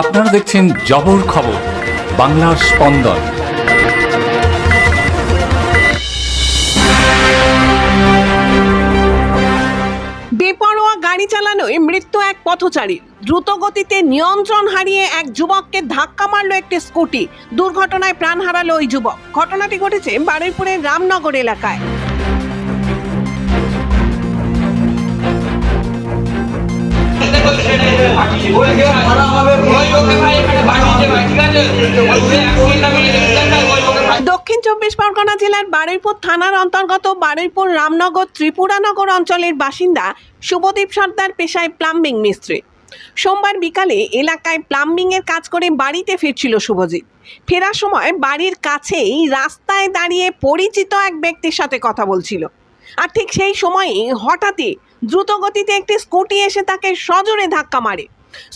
আপনারা দেখছেন জবর খবর বাংলার স্পন্দন। বেপরোয়া গাড়ি চালানোয় মৃত্যু এক পথচারী। দ্রুত গতিতে নিয়ন্ত্রণ হারিয়ে এক যুবককে ধাক্কা মারল একটি স্কুটি। দুর্ঘটনায় প্রাণ হারালো ওই যুবক। ঘটনাটি ঘটেছে বারুইপুরের রামনগর এলাকায়। দক্ষিণ চব্বিশ পরগনা জেলার বারুইপুর থানার অন্তর্গত বারুইপুর রামনগর ত্রিপুরানগর অঞ্চলের বাসিন্দা শুভদীপ সর্দার পেশায় প্লাম্বিং মিস্ত্রি। সোমবার বিকালে এলাকায় প্লাম্বিং এর কাজ করে বাড়িতে ফিরছিল শুভজিৎ। ফেরার সময় বাড়ির কাছেই রাস্তায় দাঁড়িয়ে পরিচিত এক ব্যক্তির সাথে কথা বলছিল। আর ঠিক সেই সময়ই হঠাৎই দ্রুত গতিতে একটি স্কুটি এসে তাকে সজোরে ধাক্কা মারে।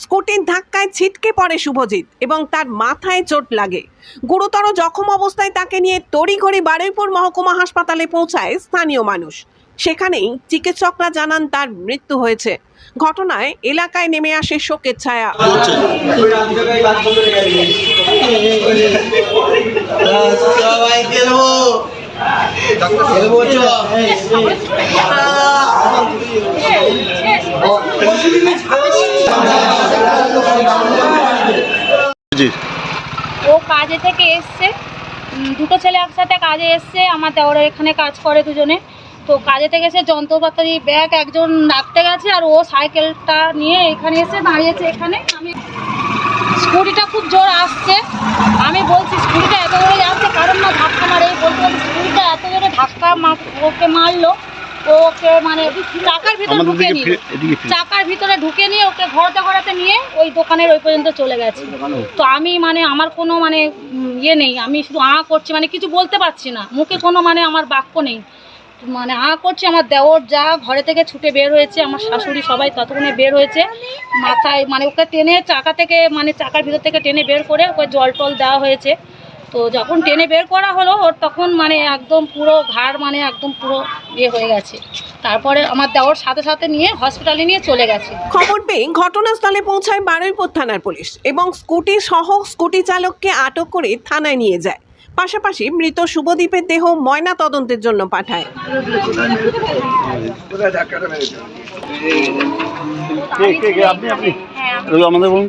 স্কুটির ধাক্কায় ছিটকে পড়ে শুভজিৎ এবং তার মাথায় চোট লাগে। গুরুতর জখম অবস্থায় তাকে নিয়ে তড়িঘড়ি বারুইপুর মহকুমা হাসপাতালে পৌঁছায় স্থানীয় মানুষ। সেখানেই চিকিৎসকরা জানান তার মৃত্যু হয়েছে। ঘটনায় এলাকায় নেমে আসে শোকের ছায়া। জি। ও কাজে থেকে এসছে। দুটো ছেলে একসাথে কাজে এসছে। আমার দেওয়ার এখানে কাজ করে দুজনে। তো কাজে থেকে এসে যন্ত্রপাতি, ব্যাগ একজন রাখতে গেছে আর ও সাইকেলটা নিয়ে এখানে এসে দাঁড়িয়েছে এখানে। আমি স্কুটিটা খুব জোর আসছে। আমি বলছি, স্কুটিটা এত জোরে যাচ্ছে, কারণ না ধাক্কা মারে। বলতে স্কুটিটা এত জোরে ধাক্কা ওকে মারলো। ওকে মানে চাকার ভিতরে ঢুকে নিল। চাকার ভিতরে ঢুকে নিয়ে ওকে ঘোরাতে ঘোরাতে নিয়ে ওই দোকানের ওই পর্যন্ত চলে গেছে। তো আমি মানে আমার কোনো মানে ইয়ে নেই আমি শুধু আঁ করছি মানে কিছু বলতে পারছি না। মুখে কোনো মানে আমার বাক্য নেই। মানে আঁ করছি আমার দেওর যা ঘরে থেকে ছুটে বের হয়েছে আমার শাশুড়ি সবাই ততক্ষণে বের হয়েছে। মাথায় মানে ওকে টেনে চাকা থেকে মানে চাকার ভিতর থেকে টেনে বের করে ওকে জল টল দেওয়া হয়েছে। তো যখন টেনে বের করা হলো ওর তখন মানে একদম পুরো ঘাড় মানে একদম পুরো ইয়ে হয়ে গেছে। তারপরে আমার দেওর সাথে সাথে নিয়ে হসপিটালে নিয়ে চলে গেছে। খবর পেয়ে ঘটনাস্থলে পৌঁছায় বারুইপুর থানার পুলিশ এবং স্কুটি সহ স্কুটি চালককে আটক করে থানায় নিয়ে যায়। পাশাপাশি মৃত শুভদীপের দেহ ময়না তদন্তের জন্য পাঠায়। কে কে কে? আপনি আপনি? হ্যাঁ আমাদের বলুন।